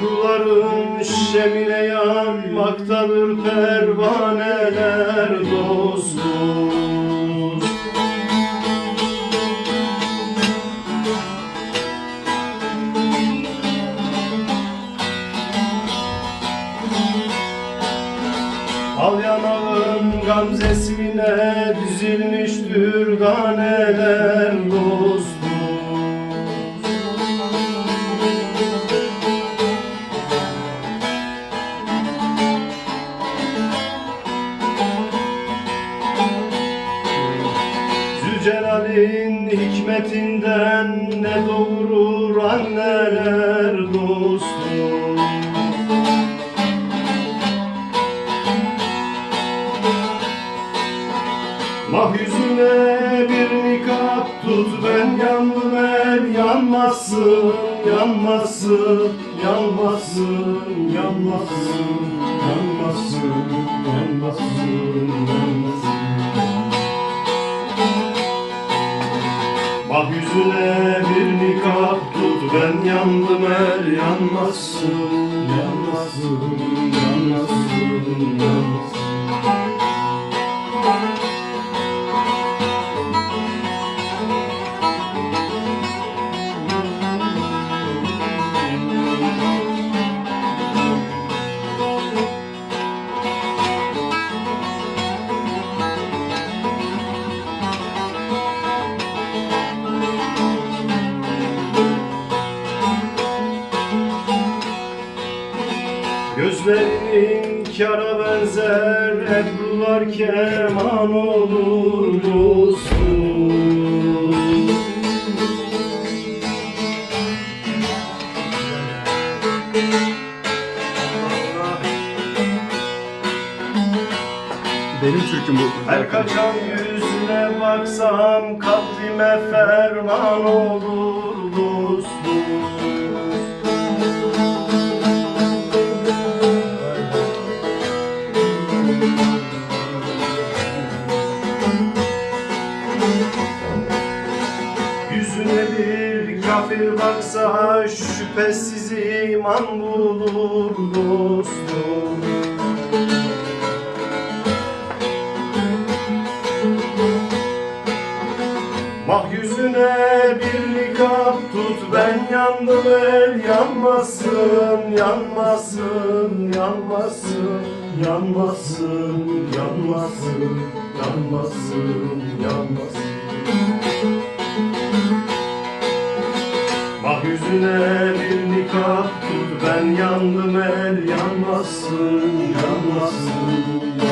kullarım şemile yanmaktadır pervaneler dostum. Al yanağın gamzesine düzilmiş dürdaneler Zülcelal'in hikmetinden ne doğurur anneler dostum? Mah yüzüne bir nikah tut ben yandım el yanmasın yanmasın yanmasın yanmasın yanmasın yanmasın yanmasın Bak yüzüne bir nikah tut ben yandım el yanmasın yanmasın yanmasın yanmasın Gözlerinin kara benzer Ebrular keman olur dostum Benim türküm bu. Her kaçan yüzüne baksam Katlime ferman olur dostum Yüzüne bir kafir baksa şüphesiz iman bulur dostum. Mah yüzüne bir nikah tut ben yandım el yanmasın yanmasın yanmasın yanmasın yanmasın yanmasın yanmasın Mah yüzüne bir nikah tut ben yandım el yanmasın yanmasın